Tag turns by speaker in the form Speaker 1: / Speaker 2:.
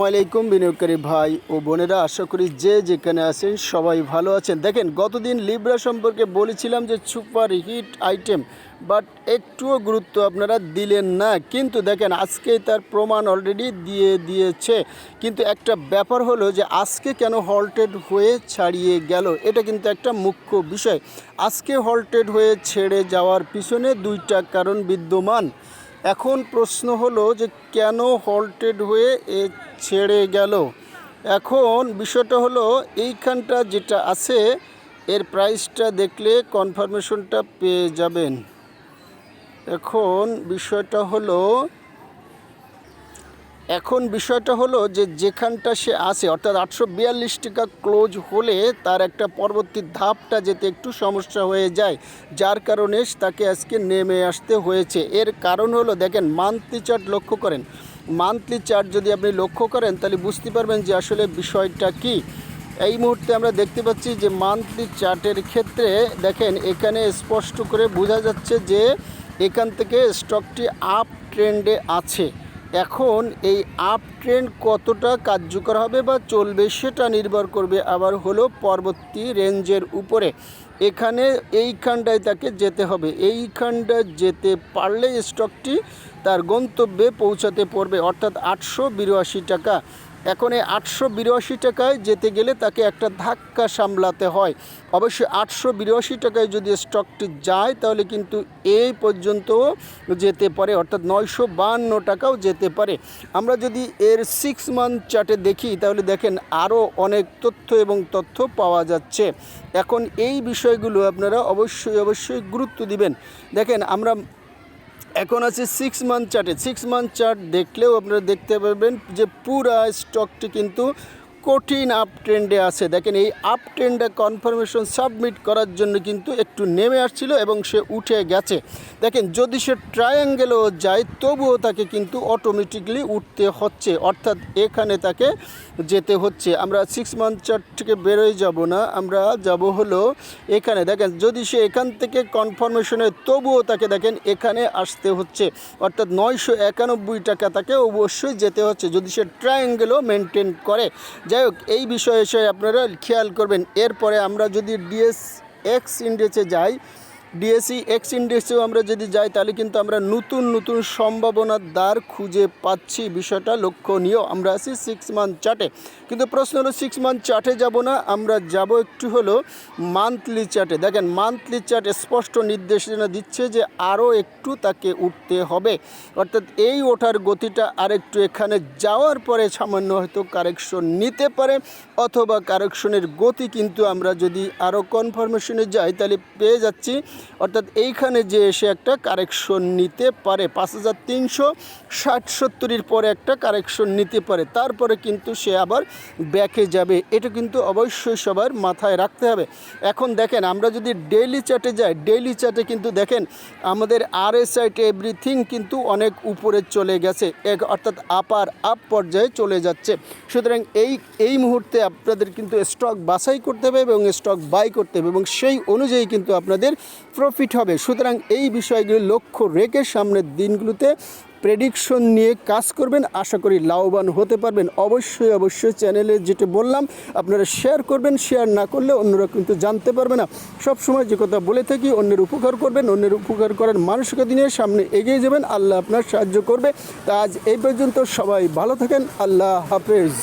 Speaker 1: আসসালামাইকুম বিনিয়োগকারী ভাই ও বোনেরা, আশা করি যে যেখানে আছেন সবাই ভালো আছেন। দেখেন, গতদিন লিব্রা সম্পর্কে বলেছিলাম যে সুপার হিট আইটেম বাট একটুও গুরুত্ব আপনারা দিলেন না। কিন্তু দেখেন, আজকেই তার প্রমাণ অলরেডি দিয়ে দিয়েছে। কিন্তু একটা ব্যাপার হলো যে আজকে কেন হল্টেড হয়ে ছাড়িয়ে গেল, এটা কিন্তু একটা মুখ্য বিষয়। আজকে হল্টেড হয়ে ছেড়ে যাওয়ার পিছনে দুইটা কারণ বিদ্যমান। এখন প্রশ্ন হলো যে কেন হল্টেড হয়ে এ ছেড়ে গেল? এখন বিষয়টা হলো এইখানটা যেটা আছে, এর প্রাইসটা দেখলে কনফার্মেশনটা পেয়ে যাবেন। এখন বিষয়টা হলো এখন বিষয়টা হলো যে যেখানটা সে আছে, অর্থাৎ আটশো বিয়াল্লিশ টাকা ক্লোজ হলে তার একটা পরবর্তী ধাপটা যেতে একটু সমস্যা হয়ে যায়। যার কারণে তাকে আজকে নেমে আসতে হয়েছে। এর কারণ হলো, দেখেন মান্থলি চার্ট লক্ষ্য করেন। মান্থলি চার্ট যদি আপনি লক্ষ্য করেন, তাহলে বুঝতে পারবেন যে আসলে বিষয়টা কি। এই মুহূর্তে আমরা দেখতে পাচ্ছি যে মান্থলি চার্টের ক্ষেত্রে, দেখেন, এখানে স্পষ্ট করে বোঝা যাচ্ছে যে এখান থেকে স্টকটি আপ ট্রেন্ডে আছে। এখন এই আপ ট্রেন্ড কতটা কার্যকর হবে বা চলবে সেটা নির্ভর করবে আবার হলো পরবর্তী রেঞ্জের উপরে। এখানে এইখানটায় তাকে যেতে হবে। এইখানটায় যেতে পারলে স্টকটি তার গন্তব্যে পৌঁছাতে পড়বে। অর্থাৎ আটশো বিরাশি টাকা। এখন এই আটশো বিরাশি টাকায় যেতে গেলে তাকে একটা ধাক্কা সামলাতে হয়। অবশ্যই আটশো বিরাশি টাকায় যদি স্টকটি যায়, তাহলে কিন্তু এই পর্যন্ত যেতে পারে, অর্থাৎ নয়শো বাহান্ন টাকাও যেতে পারে। আমরা যদি এর সিক্স মান্থ চার্টে দেখি, তাহলে দেখেন আরও অনেক তথ্য এবং তথ্য পাওয়া যাচ্ছে। এখন এই বিষয়গুলো আপনারা অবশ্যই অবশ্যই গুরুত্ব দিবেন। দেখেন আমরা এখন আছে সিক্স মান্থ চার্টে সিক্স মান্থ চার্ট দেখলেও আপনারা দেখতে পারবেন যে পুরা স্টকটি কিন্তু কঠিন আপ ট্রেন্ডে আছে। দেখেন, এই আপ ট্রেন্ডে কনফার্মেশন সাবমিট করার জন্য কিন্তু একটু নেমে আসছিল এবং সে উঠে গেছে। দেখেন, যদি সে ট্রায়াঙ্গেলও যায়, তবুও তাকে কিন্তু অটোমেটিকলি উঠতে হচ্ছে। অর্থাৎ এখানে তাকে যেতে হচ্ছে। আমরা সিক্স মান্থ চার্ট থেকে বেরোয় যাব না। আমরা যাব হলো এখানে। দেখেন, যদি সে এখান থেকে কনফার্মেশনে তবুও তাকে দেখেন, এখানে আসতে হচ্ছে। অর্থাৎ নয়শো একানব্বই টাকা তাকে অবশ্যই যেতে হচ্ছে। যদি সে ট্রায়াঙ্গেলও মেনটেন করে যাই হোক এই বিষয়ে আপনারা খেয়াল করবেন। এরপরে আমরা যদি ডিএস এক্স ইন্ডেক্সে যাই ডিএসি এক্স ইন্ডেক্সেও আমরা যদি যাই, তাহলে কিন্তু আমরা নতুন নতুন সম্ভাবনার দ্বার খুঁজে পাচ্ছি। বিষয়টা লক্ষণীয়। আমরা আছি সিক্স মান্থ চার্টে কিন্তু প্রশ্ন হলো সিক্স মান্থ চার্টে যাব না? আমরা যাব একটু হলো মান্থলি চার্টে দেখেন মান্থলি চার্ট স্পষ্ট নির্দেশনা দিচ্ছে যে আরও একটু তাকে উঠতে হবে। অর্থাৎ এই ওঠার গতিটা আরেকটু এখানে যাওয়ার পরে সামান্য হয়তো কারেকশন নিতে পারে, অথবা কারেকশনের গতি কিন্তু আমরা যদি আরও কনফার্মেশনে যাই, তাহলে পেয়ে যাচ্ছি অর্থাৎ এইখানে যে এসে একটা কারেকশন নিতে পারে, পাঁচ হাজার তিনশো ষাট সত্তরের পরে একটা কারেকশন নিতে পারে, তারপরে কিন্তু সে আবার ব্যাকে যাবে। এটা কিন্তু অবশ্যই সবার মাথায় রাখতে হবে। এখন দেখেন, আমরা যদি ডেইলি চার্টে যাই ডেইলি চার্টে কিন্তু দেখেন, আমাদের আর এস আইটে এভরিথিং কিন্তু অনেক উপরে চলে গেছে, এক অর্থাৎ আপার আপ পর্যায়ে চলে যাচ্ছে। সুতরাং এই এই মুহূর্তে আপনাদের কিন্তু স্টক বাছাই করতে হবে এবং স্টক বাই করতে হবে এবং সেই অনুযায়ী কিন্তু আপনাদের প্রফিট হবে। সুতরাং এই বিষয়গুলি লক্ষ্য রেখে সামনের দিনগুলোতে প্রেডিকশন নিয়ে কাজ করবেন। আশা করি লাভবান হতে পারবেন। অবশ্যই অবশ্যই চ্যানেলে যেটা বললাম, আপনারা শেয়ার করবেন। শেয়ার না করলে অন্যরা কিন্তু জানতে পারবে না। সব সময় যে কথা বলে থাকি, অন্যের উপকার করবেন। অন্যের উপকার করার মানসিকতা নিয়ে সামনে এগিয়ে যাবেন। আল্লাহ আপনার সাহায্য করবে। তা আজ এই পর্যন্ত সবাই ভালো থাকেন। আল্লাহ হাফেজ।